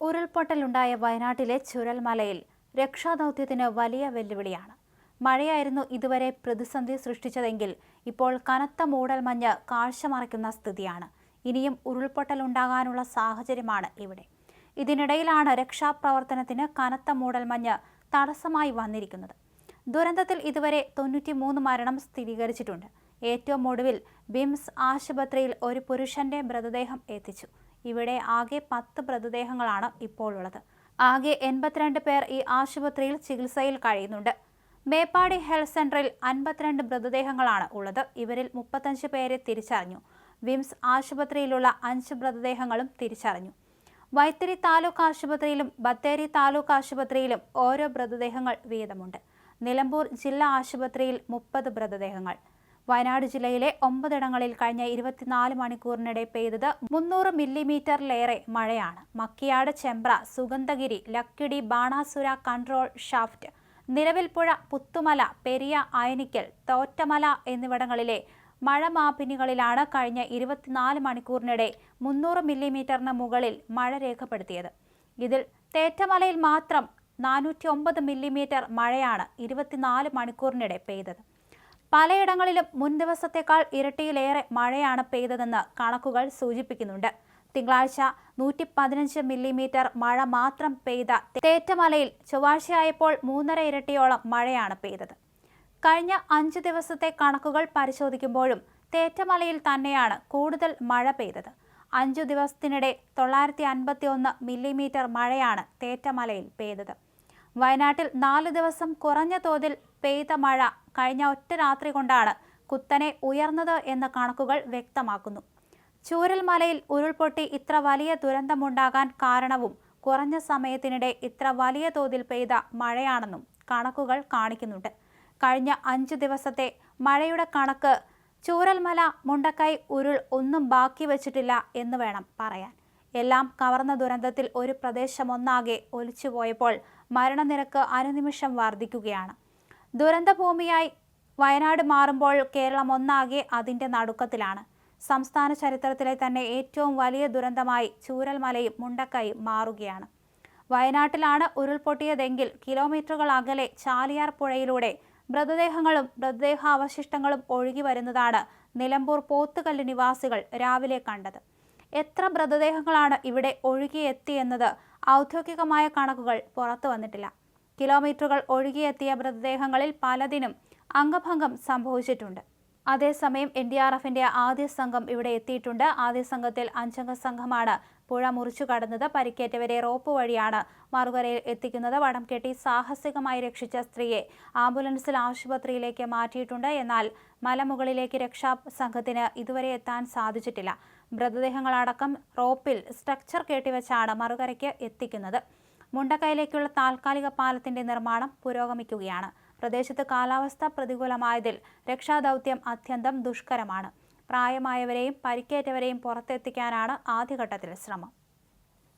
ഉരുൾപൊട്ടലുണ്ടായ വയനാട്ടിലെ ചുരൽമലയിൽ രക്ഷാദൗത്യത്തിന് വലിയ വെല്ലുവിളിയാണ്. മഴയായിരുന്നു ഇതുവരെ പ്രതിസന്ധി സൃഷ്ടിച്ചതെങ്കിൽ ഇപ്പോൾ കനത്ത മൂടൽമഞ്ഞ് കാഴ്ച മറയ്ക്കുന്ന സ്ഥിതിയാണ്. ഇനിയും ഉരുൾപൊട്ടലുണ്ടാകാനുള്ള സാഹചര്യമാണ് ഇവിടെ. ഇതിനിടയിലാണ് രക്ഷാപ്രവർത്തനത്തിന് കനത്ത മൂടൽമഞ്ഞ് തടസ്സമായി വന്നിരിക്കുന്നത്. ദുരന്തത്തിൽ ഇതുവരെ തൊണ്ണൂറ്റിമൂന്ന് മരണം സ്ഥിരീകരിച്ചിട്ടുണ്ട്. ഏറ്റവും ഒടുവിൽ ബിംസ് ആശുപത്രിയിൽ ഒരു പുരുഷന്റെ മൃതദേഹം എത്തിച്ചു. ഇവിടെ ആകെ പത്ത് മൃതദേഹങ്ങളാണ് ഇപ്പോൾ ഉള്ളത് ആകെ എൺപത്തിരണ്ട് പേർ ഈ ആശുപത്രിയിൽ ചികിത്സയിൽ കഴിയുന്നുണ്ട്. മേപ്പാടി ഹെൽത്ത് സെന്ററിൽ അൻപത്തിരണ്ട് മൃതദേഹങ്ങളാണ് ഉള്ളത്. ഇവരിൽ മുപ്പത്തഞ്ച് പേരെ തിരിച്ചറിഞ്ഞു. വിംസ് ആശുപത്രിയിലുള്ള അഞ്ച് മൃതദേഹങ്ങളും തിരിച്ചറിഞ്ഞു. വൈത്തിരി താലൂക്ക് ആശുപത്രിയിലും ബത്തേരി താലൂക്ക് ആശുപത്രിയിലും ഓരോ മൃതദേഹങ്ങൾ വീതമുണ്ട്. നിലമ്പൂർ ജില്ലാ ആശുപത്രിയിൽ മുപ്പത് മൃതദേഹങ്ങൾ. വയനാട് ജില്ലയിലെ ഒമ്പതിടങ്ങളിൽ കഴിഞ്ഞ ഇരുപത്തിനാല് മണിക്കൂറിനിടെ പെയ്തത് മുന്നൂറ് മില്ലിമീറ്ററിലേറെ മഴയാണ്. മക്കിയാട് ചെമ്പ്ര സുഗന്ധഗിരി ലക്കിടി ബാണാസുര കൺട്രോൾ ഷാഫ്റ്റ് നിലവിൽപ്പുഴ പുത്തുമല പെരിയ അയനിക്കൽ തോറ്റമല എന്നിവിടങ്ങളിലെ മഴ മാപിനികളിലാണ് കഴിഞ്ഞ ഇരുപത്തിനാല് മണിക്കൂറിനിടെ മുന്നൂറ് മില്ലിമീറ്ററിന് മുകളിൽ മഴ രേഖപ്പെടുത്തിയത്. ഇതിൽ തേറ്റമലയിൽ മാത്രം നാനൂറ്റി ഒമ്പത് മില്ലിമീറ്റർ മഴയാണ് ഇരുപത്തിനാല് മണിക്കൂറിനിടെ പെയ്തത്. പലയിടങ്ങളിലും മുൻ ദിവസത്തേക്കാൾ ഇരട്ടിയിലേറെ മഴയാണ് പെയ്തതെന്ന് കണക്കുകൾ സൂചിപ്പിക്കുന്നുണ്ട്. തിങ്കളാഴ്ച നൂറ്റി പതിനഞ്ച് മില്ലിമീറ്റർ മഴ മാത്രം പെയ്ത തേറ്റമലയിൽ ചൊവ്വാഴ്ചയായപ്പോൾ മൂന്നര ഇരട്ടിയോളം മഴയാണ് പെയ്തത്. കഴിഞ്ഞ അഞ്ച് ദിവസത്തെ കണക്കുകൾ പരിശോധിക്കുമ്പോഴും തേറ്റമലയിൽ തന്നെയാണ് കൂടുതൽ മഴ പെയ്തത്. അഞ്ചു ദിവസത്തിനിടെ തൊള്ളായിരത്തി അൻപത്തി ഒന്ന് മില്ലിമീറ്റർ മഴയാണ് തേറ്റമലയിൽ പെയ്തത്. വയനാട്ടിൽ നാല് ദിവസം കുറഞ്ഞ തോതിൽ പെയ്ത മഴ കഴിഞ്ഞ ഒറ്റ രാത്രി കൊണ്ടാണ് കുത്തനെ ഉയർന്നത് എന്ന കണക്കുകൾ വ്യക്തമാക്കുന്നു. ചൂരൽമലയിൽ ഉരുൾപൊട്ടി ഇത്ര വലിയ ദുരന്തമുണ്ടാകാൻ കാരണവും കുറഞ്ഞ സമയത്തിനിടെ ഇത്ര വലിയ തോതിൽ പെയ്ത മഴയാണെന്നും കണക്കുകൾ കാണിക്കുന്നുണ്ട്. കഴിഞ്ഞ അഞ്ച് ദിവസത്തെ മഴയുടെ കണക്ക് ചൂരൽമല മുണ്ടക്കൈ ഉരുൾ ഒന്നും ബാക്കി വച്ചിട്ടില്ല എന്ന് വേണം പറയാൻ. എല്ലാം കവർന്ന ദുരന്തത്തിൽ ഒരു പ്രദേശമൊന്നാകെ ഒലിച്ചുപോയപ്പോൾ മരണനിരക്ക് അനുനിമിഷം വർദ്ധിക്കുകയാണ് ദുരന്തഭൂമിയായി വയനാട് മാറുമ്പോൾ കേരളം ഒന്നാകെ അതിന്റെ നടുക്കത്തിലാണ്. സംസ്ഥാന ചരിത്രത്തിലെ തന്നെ ഏറ്റവും വലിയ ദുരന്തമായി ചൂരൽമലയും മുണ്ടക്കൈയും മാറുകയാണ്. വയനാട്ടിലാണ് ഉരുൾപൊട്ടിയതെങ്കിൽ കിലോമീറ്ററുകൾ അകലെ ചാലിയാർ പുഴയിലൂടെ മൃതദേഹങ്ങളും മൃതദേഹാവശിഷ്ടങ്ങളും ഒഴുകി വരുന്നതാണ് നിലമ്പൂർ പോത്തുകല്ല് നിവാസികൾ രാവിലെ കണ്ടത്. എത്ര മൃതദേഹങ്ങളാണ് ഇവിടെ ഒഴുകിയെത്തിയെന്നത് ഔദ്യോഗികമായ കണക്കുകൾ പുറത്തു വന്നിട്ടില്ല. കിലോമീറ്ററുകൾ ഒഴുകിയെത്തിയ മൃതദേഹങ്ങളിൽ പലതിനും അംഗഭംഗം സംഭവിച്ചിട്ടുണ്ട്. അതേസമയം എൻ ഡി ആർ എഫിന്റെ ആദ്യ സംഘം ഇവിടെ എത്തിയിട്ടുണ്ട്. ആദ്യ സംഘത്തിൽ അഞ്ചംഗ സംഘമാണ് പുഴ മുറിച്ചു കടന്നത്. പരിക്കേറ്റവരെ റോപ്പ് വഴിയാണ് മറുകരയിൽ എത്തിക്കുന്നത്. വടം കെട്ടി സാഹസികമായി രക്ഷിച്ച സ്ത്രീയെ ആംബുലൻസിൽ ആശുപത്രിയിലേക്ക് മാറ്റിയിട്ടുണ്ട്. എന്നാൽ മലമുകളിലേക്ക് രക്ഷാ സംഘത്തിന് ഇതുവരെ എത്താൻ സാധിച്ചിട്ടില്ല. മൃതദേഹങ്ങളടക്കം റോപ്പിൽ സ്ട്രക്ചർ കെട്ടിവെച്ചാണ് മറുകരയ്ക്ക് എത്തിക്കുന്നത്. മുണ്ടക്കൈയിലേക്കുള്ള താൽക്കാലിക പാലത്തിന്റെ നിർമ്മാണം പുരോഗമിക്കുകയാണ്. പ്രദേശത്ത് കാലാവസ്ഥ പ്രതികൂലമായതിൽ രക്ഷാദൗത്യം അത്യന്തം ദുഷ്കരമാണ്. പ്രായമായവരെയും പരിക്കേറ്റവരെയും പുറത്തെത്തിക്കാനാണ് ആദ്യഘട്ടത്തിൽ ശ്രമം.